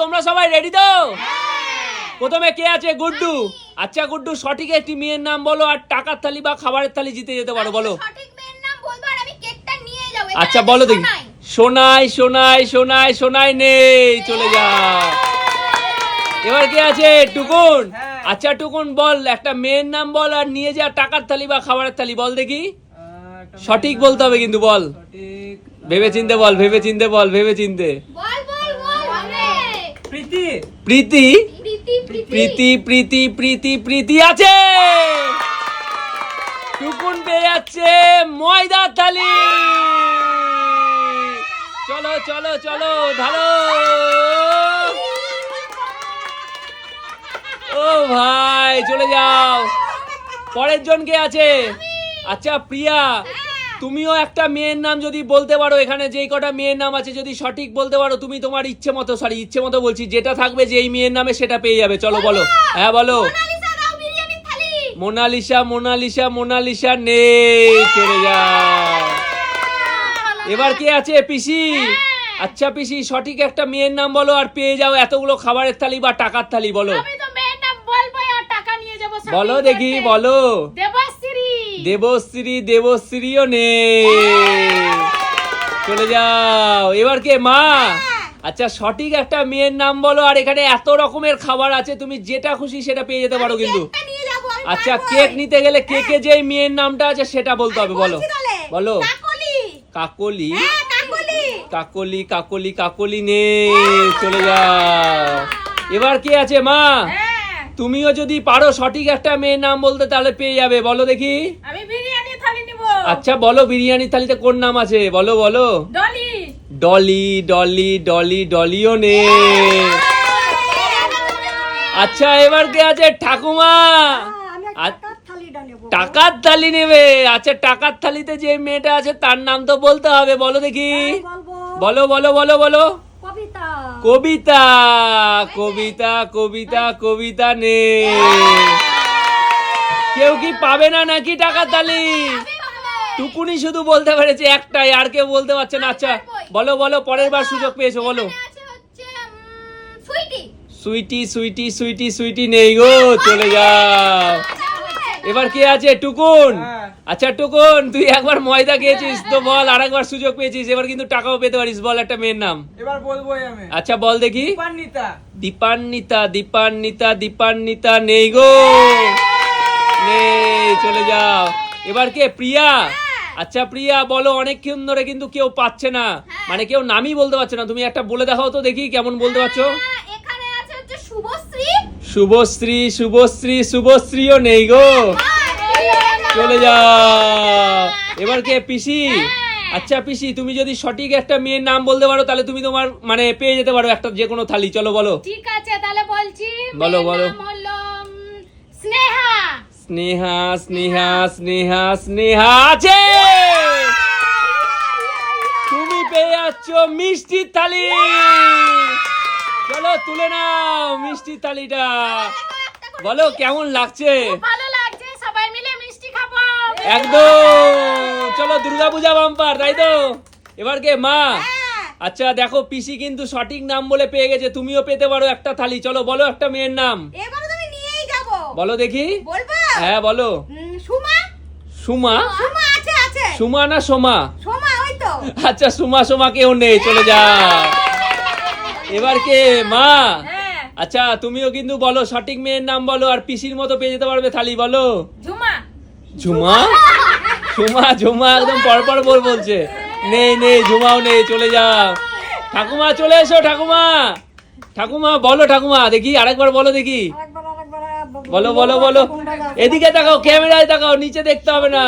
তোমরা সবাই রেডি তো? প্রথমে কে আছে? গুড্ডু। আচ্ছা গুড্ডু সঠিক একটি মেয়ের নাম বলো আর টাকার থালি বা খাবারের থালি জিতে যেতে পারো বলো। সঠিক মেয়ের নাম বলব আর আমি কেকটা নিয়ে যাব আচ্ছা বলো দেখি। সোনাই সোনাই সোনাই সোনাই নেই চলে যা। এবার কে আছে? টুকুন। হ্যাঁ। আচ্ছা টুকুন বল একটা মেয়ের নাম বল আর নিয়ে যা টাকার থালি বা খাবারের থালি বল দেখি। সঠিক বলতে হবে কিন্তু বল। ভেবে চিনতে বল ভেবে চিনতে বল ভেবে চিনতে বল প্রীতি? প্রীতি প্রীতি। প্রীতি প্রীতি আছে! টুকুন পেয়ে যাচ্ছে ময়দা থালি! চলো চলো চলো ধরো! ও ভাই চলে যাও। পরের জন কে আছে? আচ্ছা প্রিয়া। তুমিও একটা মেয়ের নাম যদি বলতে পারো এখানে যেই কটা মেয়ের নাম আছে যদি সঠিক বলতে পারো তুমি তোমার ইচ্ছে মতো সরি ইচ্ছে মতো বলছি যেটা থাকবে যেই মেয়ের নামে সেটা পেয়ে যাবে। চলো বলো। হ্যাঁ বলো। মোনালিসা মোনালিসা মোনালিসা নেই চলে যাও এবার কে আছে? পিসি? আচ্ছা পিসি সঠিক একটা মেয়ের নাম বলো আর পেয়ে যাও এতগুলো খাবারের থালি বা টাকার থালি বলো। বলো দেখি বলো। দেবশ্রী দেবশ্রী দেবশ্রীও নেই। চলে যাও। এবার কে? মা? আচ্ছা সঠিক একটা মেয়ের নাম বলো আর এখানে এত রকমের খাবার আছে তুমি যেটা খুশি সেটা পেয়ে যেতে পারো কিন্তু। আচ্ছা কেক নিতে গেলে কেকে যে মেয়ের নামটা আছে সেটা বলতে হবে বলো। বলো। কাকলি। কাকলি। হ্যাঁ কাকলি। কাকলি কাকলি কাকলি নেই। চলে যাও। এবার কে আছে মা? হ্যাঁ। তুমিও যদি পারো সঠিক একটা মেয়ের নাম বলতে তাহলে পেয়ে যাবে। বলো দেখি আমি বিরিয়ানি থালি নিব আচ্ছা বলো বিরিয়ানি থালিতে কোন নাম আছে? বলো বলো। ডলি। ডলি ডলি ডলি ডলিও নে। আচ্ছা এবার কে আছে? ঠাকুমা। আ- টাকার থালি নেবে। আচ্ছা টাকার থালিতে যে মেয়েটা আছে তার নাম তো বলতে হবে। বলো দেখি। বলো বলো বলো বলো। কবিতা। কবিতা কবিতা কবিতা নে। কেউ কি পাবে না নাকি টাকার থালি? টুকুনি শুধু বলতে পেরেছে একটাই আর কেউ বলতে পারছে না। আচ্ছা বলো বলো পরের বার সুযোগ পেয়েছ বলো। সুইটি। সুইটি সুইটি সুইটি নেই গো চলে যাও। এবার কে আছে? টুকুন। হ্যাঁ। আচ্ছা টুকুন তুই একবার ময়দা খেয়েছিস তো বল আর একবার সুযোগ পেয়েছিস এবার কিন্তু টাকাও পেতে পারিস বল একটা মেয়ের নাম। এবার বলব আমি। আচ্ছা বল দেখি। পান্নিতা দীপান্বিতা দীপান্বিতা দীপান্বিতা নেই গো। নেই চলে যাও। এবার কে? প্রিয়া। আচ্ছা প্রিয়া বলো অনেকক্ষণ ধরে কিন্তু কেউ পাচ্ছে না। মানে কেউ নামই বলতে পারছে না। তুমি একটা বলে দেখাও তো দেখি কেমন বলতে পারছ? হ্যাঁ, শুভশ্রী। শুভশ্রী শুভশ্রী শুভশ্রীও নেই গো। চলে যাও এবার কে পিসি? আচ্ছা পিসি তুমি যদি সঠিক একটা মেয়ের নাম বলতে পারো তাহলে তুমি তোমার মানে পেয়ে যেতে পারো একটা যে কোনো থালি। চলো বলো। ঠিক আছে তাহলে বলছি বলো, বলো। স্নেহা স্নেহা স্নেহা স্নেহা আছে। তুমি পেয়ে যাচ্ছ মিষ্টির থালি। চলো তুলে নাও মিষ্টির থালিটা। বলো কেমন লাগছে? মিষ্টি একদম। চলো দুর্গাপূজা বাম্পার তাই তো? এবার কে? মা? আচ্ছা দেখো পিসি কিন্তু সঠিক নাম বলে পেয়ে গেছে তুমিও পেতে পারো একটা থালি। চলো বলো একটা মেয়ের নাম। বলো দেখি। বলব হ্যাঁ বলো। সুমা? সুমা? সুমা আছে আছে। সুমা না সোমা? সোমা ওই তো। আচ্ছা সুমা সোমা কেউ নেই চলে যা। এবার কে? মা? হ্যাঁ। আচ্ছা তুমিও কিন্তু বলো সঠিক মেয়ের নাম বলো আর পিসির মতো পেয়ে যেতে পারবে থালি বলো। ঝুমা। ঝুমা? ঝুমা ঝুমা একদম পরপর বল বলছে। নেই নেই ঝুমাও নেই চলে যাও ঠাকুমা চলে এসো ঠাকুমা। ঠাকুমা বলো ঠাকুমা দেখি আরেকবার বলো দেখি। বলো বলো বলো। এদিকে তাকাও ক্যামেরায় তাকাও নিচে দেখতে হবে না।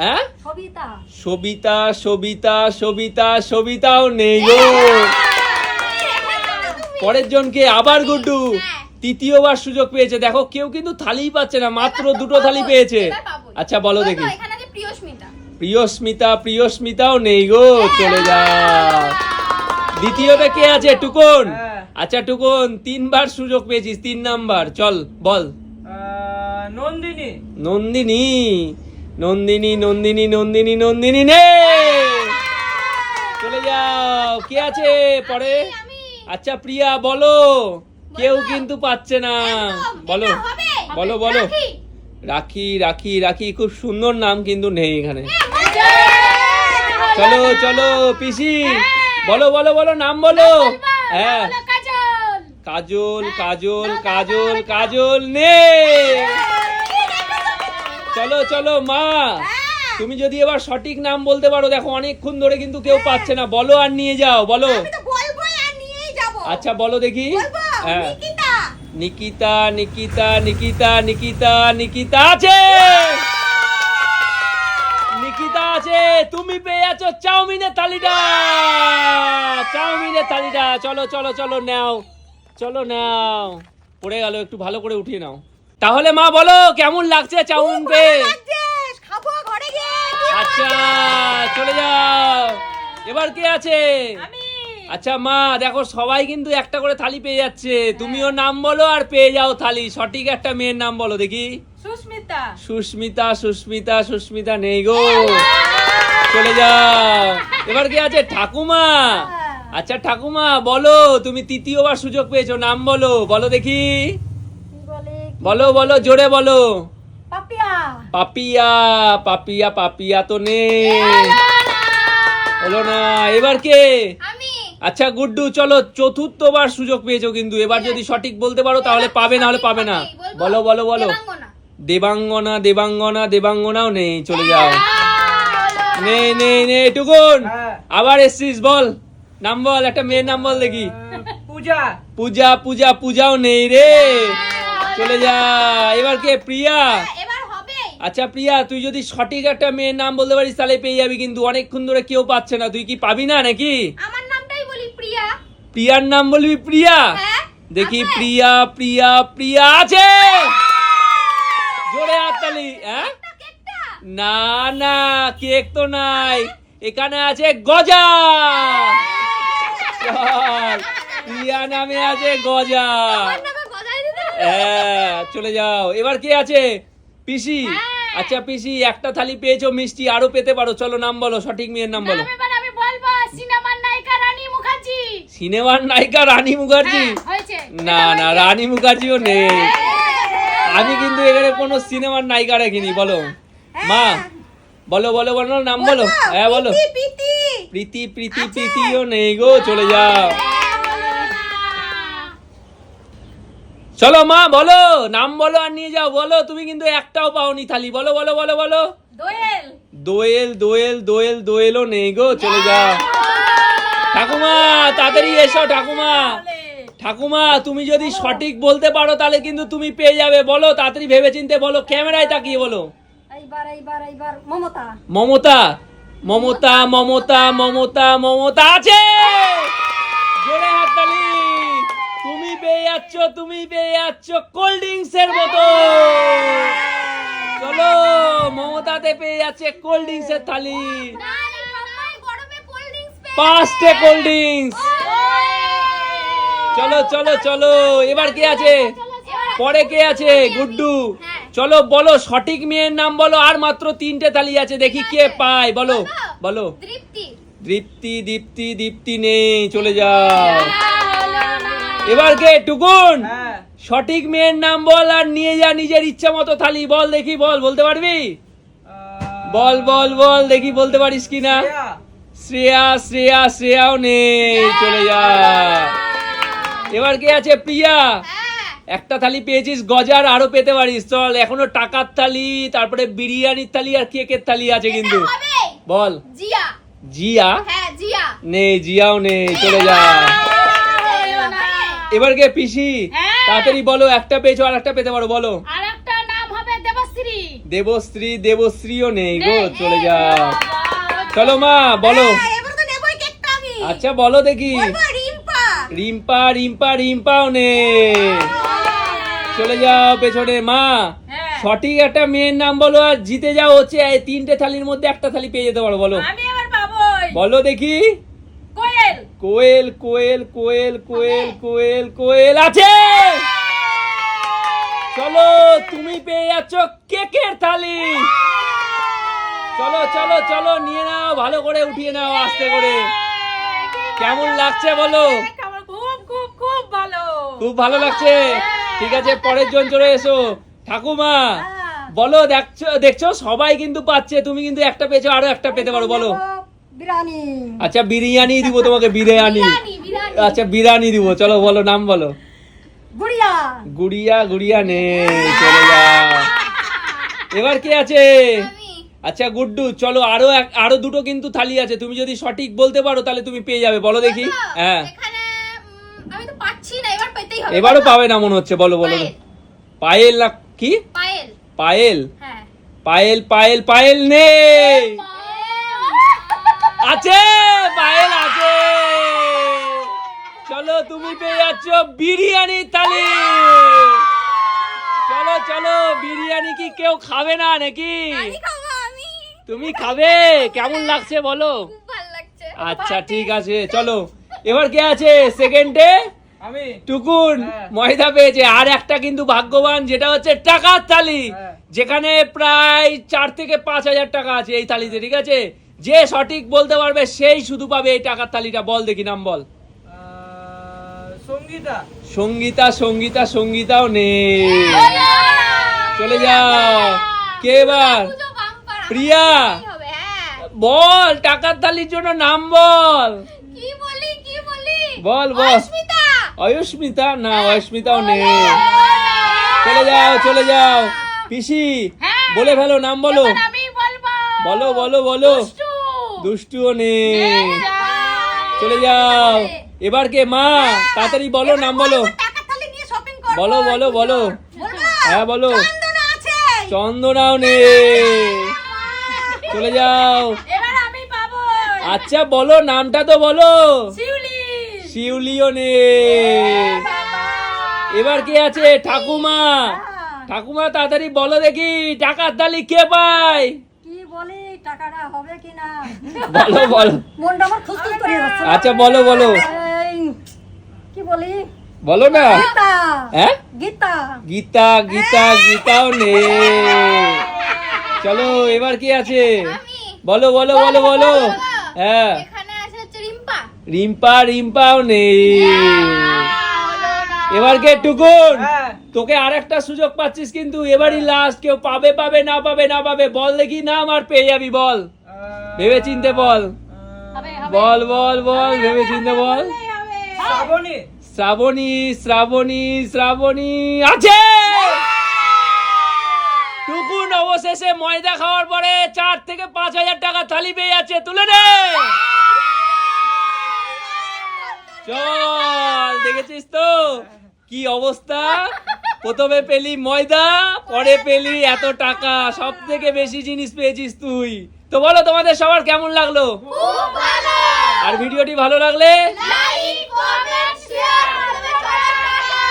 হ্যাঁ? সবিতা। সবিতা সবিতা সবিতাও নেই গো পরের জনকে আবার গুড্ডু। তৃতীয়বার সুযোগ পেয়েছে। দেখো কেউ কিন্তু থালিই পাচ্ছে না মাত্র দুটো থালি পেয়েছে। আচ্ছা বলো দেখি। প্রিয়স্মিতা। প্রিয়স্মিতা প্রিয়স্মিতাও নেই গো। চলে যা দ্বিতীয়টা কে আছে? টুকুন। হ্যাঁ। আচ্ছা টুকুন তিনবার সুযোগ পেয়েছিস তিন নাম্বার। চল বল। নন্দিনী। নন্দিনী নন্দিনী নন্দিনী নন্দিনী নন্দিনী নেই চলে যাও। কে আছে পরে? আচ্ছা প্রিয়া বলো। কেউ কিন্তু পাচ্ছে না। বলো। বলো বলো। রাখি। রাখি রাখি খুব সুন্দর নাম কিন্তু নেই এখানে। হ্যাঁ, চলো চলো পিসি। বলো বলো বলো নাম বলো। হ্যাঁ। কাজল কাজল কাজল কাজল কাজল নেই চলো চলো মা। তুমি যদি এবার সঠিক নাম বলতে পারো দেখো অনেকক্ষণ ধরে কিন্তু কেউ পাচ্ছে না। বলো আর নিয়ে যাও বলো। আচ্ছা বলো দেখি। হ্যাঁ। নিকিতা। নিকিতা নিকিতা নিকিতা নিকিতা আছে। নিকিতা আছে। তুমি পেয়ে যাচ্ছ চাউমিনের থালিটা চাউমিনের থালিটা চলো চলো চলো নাও। চলো নাও। পড়ে গেল একটু ভালো করে উঠিয়ে নাও। তাহলে মা বলো কেমন লাগছে চাউমিন পেয়ে খাব ঘরে গিয়ে। আচ্ছা চলে যাও। এবার কে আছে? আচ্ছা মা দেখো সবাই কিন্তু একটা করে থালি পেয়ে যাচ্ছে। তুমিও নাম বলো আর পেয়ে যাও থালি। সঠিক একটা মেয়ের নাম বলো দেখি। সুস্মিতা। সুস্মিতা সুস্মিতা সুস্মিতা নেই গো। চলে যাও। এবার কি আছে? ঠাকুমা। আচ্ছা ঠাকুমা বলো তুমি তৃতীয়বার সুযোগ পেয়েছ নাম বলো বলো দেখি। বলো? বলো জোরে বলো। পাপিয়া। পাপিয়া পাপিয়া পাপিয়া তো নেই। হলো না এবার কে? আচ্ছা গুড্ডু চলো চতুর্থবার সুযোগ পেয়েছ কিন্তু এবার যদি সঠিক বলতে পারো তাহলে পাবে না হলে পাবে না। বলো বলো বলো। দেবাঙ্গনা। দেবাঙ্গনা দেবাঙ্গনা দেবাঙ্গনাও নেই চলে যাও। নেই নেই নেই টুকুন। হ্যাঁ। আবার এসছিস বল। নাম বল একটা মেয়ের নাম বল দেখি। পূজা। পূজা পূজা পূজাও নেই রে। চলে যা। এবার কে প্রিয়া? আচ্ছা প্রিয়া তুই যদি সঠিক একটা মেয়ের নাম বলতে পারিস তাহলে পেয়ে যাবি কিন্তু অনেকক্ষণ ধরে কেউ পাচ্ছে না। তুই কি পাবি না নাকি? আমার নামটাই বলি প্রিয়া। প্রিয়ার নাম বলবি প্রিয়া? হ্যাঁ দেখি প্রিয়া প্রিয়া প্রিয়া আছে! জোরে হাততালি হ্যাঁ? না না কেক তো নাই। এখানে আছে গজা। প্রিয়া নামে আছে গজা? হ্যাঁ চলে যাও। এবার কে আছে? পিসি। আচ্ছা পিসি একটা থালি পেয়েছ মিষ্টি আরও পেতে পারো। চলো নাম বলো সঠিক মেয়ের নাম বলো। আমি সিনেমার নায়িকা রানী মুখার্জি। হ্যাঁ, না না রানী মুখার্জিও নেই। আমি কিন্তু এখানে কোনো সিনেমার নায়িকা রাখিনি বলো। মা বলো বলো বলো নাম বলো। হ্যাঁ বলো। প্রীতি প্রীতি প্রীতিও নেই গো চলে যাও। চলো মা বলো নাম বলো আর নিয়ে যাও বলো তুমি কিন্তু একটাও পাওনি থালি বলো বলো বলো বলো। দোয়েল। দোয়েল দোয়েল দোয়েল দোয়েলও নেই গো চলে যাও। ঠাকুমা তাড়াতাড়ি এসো ঠাকুমা। ঠাকুমা তুমি যদি সঠিক বলতে পারো তাহলে কিন্তু তুমি পেয়ে যাবে বলো তাড়াতাড়ি ভেবে চিনতে বলো ক্যামেরায় তাকিয়ে বলো। এইবার এইবার এইবার মমতা। মমতা মমতা মমতা মমতা মমতা আছে! জোরে হাততালি! তুমি পেয়ে যাচ্ছ, তুমি পেয়ে যাচ্ছ কোল্ড ড্রিঙ্কস এর বোতল চলো, মমতাতে পেয়ে যাচ্ছে কোল্ড ড্রিঙ্কস এর থালি। পাঁচটে কোল্ড ড্রিঙ্কস চলো চলো চলো, এবার কে আছে? পরে কে আছে? গুড্ডু। চলো বলো সঠিক মেয়ের নাম বলো আর মাত্র তিনটে থালি আছে দেখি কে পায় বলো বলো। দীপ্তি। দীপ্তি দীপ্তি নেই চলে যাও। এবার কে টুকুন? হ্যাঁ। সঠিক মেয়ের নাম বল আর নিয়ে যা নিজের ইচ্ছা মতো থালি বল দেখি বল বলতে পারবি? বল বল বল দেখি বলতে পারিস কি না শ্রেয়া। শ্রেয়া শ্রেয়া শ্রেয়াও নেই চলে যা। এবার কে আছে প্রিয়া? হ্যাঁ। একটা থালি পেয়েছিস গজার আরও পেতে পারিস। চল এখনও টাকার থালি তারপরে বিরিয়ানির থালি আর কেকের থালি আছে কিন্তু। বল। জিয়া। জিয়া? হ্যাঁ জিয়া। নেই জিয়াও নেই চলে যা। এবার কে পিসি? হ্যাঁ। তাড়াতাড়ি বলো একটা পেয়েছ আর একটা পেতে পারো বলো। আর নাম হবে দেবশ্রী। দেবশ্রী দেবশ্রীও নেই গো চলে যা। চলো মা বলো। হ্যাঁ, আচ্ছা বলো দেখি। রিম্পা। রিম্পা রিম্পা রিম্পাও নেই। চলে যাও পেছনে মা। হ্যাঁ। সঠিক একটা মেয়ের নাম বলো আর জিতে যাও হচ্ছে এই তিনটে থালির মধ্যে একটা থালি পেয়ে যেতে পারো বলো। আমি এবার পাবোই। বলো দেখি। কোয়েল। কোয়েল কোয়েল কোয়েল কোয়েল কোয়েল কোয়েল আছে। চলো তুমি পেয়ে যাচ্ছ কেকের থালি। চলো চলো চলো নিয়ে নাও ভালো করে উঠিয়ে নাও আস্তে করে। কেমন লাগছে বলো? আমার খুব খুব ভালো। লাগছে। ঠিক আছে পরের জন চলে এসো। ঠাকুমা বলো দেখছ দেখছ? সবাই কিন্তু পাচ্ছে তুমি কিন্তু একটা পেয়েছ আরও একটা পেতে পারো বলো। বিরিয়ানি। আচ্ছা বিরিয়ানি দিব তোমাকে বিরিয়ানি। আচ্ছা বিরিয়ানি দিব চলো বলো নাম বলো। গুড়িয়া। গুড়িয়া গুড়িয়া নে চলে যা এবার কে আছে? আচ্ছা গুড্ডু চলো আরও এক- আরও দুটো কিন্তু থালি আছে। তুমি যদি সঠিক বলতে পারো তাহলে তুমি পেয়ে যাবে বলো দেখি। হ্যাঁ এখানে উম, আমি তো পাচ্ছি হবে এবারও পাবে না মনে হচ্ছে বলো বলো। পায়েল। না কি? পায়েল। পায়েল? হ্যাঁ। পায়েল পায়েল পায়েল নেই! আছে পায়েল আছে। চলো তুমি পেয়ে যাচ্ছ বিরিয়ানি থালি চলো চলো বিরিয়ানি কি কেউ খাবে না নাকি? তুমি খাবে? কেমন লাগছে বলো? আচ্ছা ঠিক আছে চলো। এবার কে আছে? সেকেন্ডে টুকুন হ্যাঁ। ময়দা পেয়েছে। আর একটা কিন্তু ভাগ্যবান যেটা হচ্ছে টাকার থালি হ্যাঁ। যেখানে প্রায় চার থেকে পাঁচ হাজার টাকা আছে এই থালিতে ঠিক আছে? যে সঠিক বলতে পারবে সেই শুধু পাবে এই টাকার থালিটা বল দেখি নাম বল। সঙ্গীতা। সঙ্গীতা সঙ্গীতা সঙ্গীতাও নেই। চলে যাও কে এবার? প্রিয়া। হ্যাঁ। বল টাকার থালির জন্য নাম বল। কি বলি কি বলি? বল, বল। অস্মিতা অয়স্মিতা না অয়স্মিতাও নেই। চলে যাও চলে যাও। পিসি হ্যাঁ। বলে ফেলো নাম বলো। বলো বলো বলো। দুষ্টু। দুষ্টুও নেই। চলে যাও। এবার কে মা? তাড়াতাড়ি বলো নাম বলো। বলো বলো বলো। হ্যাঁ বলো। চন্দনাও নেই। চলে যাও। আচ্ছা বলো নামটা তো বলো। শিউলিও নেই এবার কে আছে? ঠাকুমা। ঠাকুমা তাড়াতাড়ি বলো দেখি টাকার তালি কে পায়? কি বলি বলো আচ্ছা বলো বলো। কি বলি? বলো না। হ্যাঁ? গীতা। গীতা গীতা গীতাও নেই চলো এবার কি আছে? বলো। বলো বলো বলো। হ্যাঁ। রিম্পা রিম্পা রিম্পাও নেই এবার কে টুকুন? হ্যাঁ। তোকে আর একটা সুযোগ পাচ্ছিস কিন্তু এবারই লাস্ট কেউ পাবে পাবে না পাবে না পাবে বল দেখি নাম আর পেয়ে যাবি বল। ভেবে চিনতে বল বল বল বল ভেবে চিনতে বল। শ্রাবণী। শ্রাবণী শ্রাবণী শ্রাবণী আছে! টুকুন অবশেষে ময়দা খাওয়ার পরে চার থেকে পাঁচ হাজার টাকা থালি পেয়ে যাচ্ছে তুলে নে! চল দেখেছিস তো? কি অবস্থা? প্রথমে পেলি ময়দা পরে পেলি এত টাকা। সব থেকে বেশি জিনিস পেয়েছিস তুই। তো বলো তোমাদের সবার কেমন লাগল? আর ভিডিওটি ভালো লাগলে লাইক করবে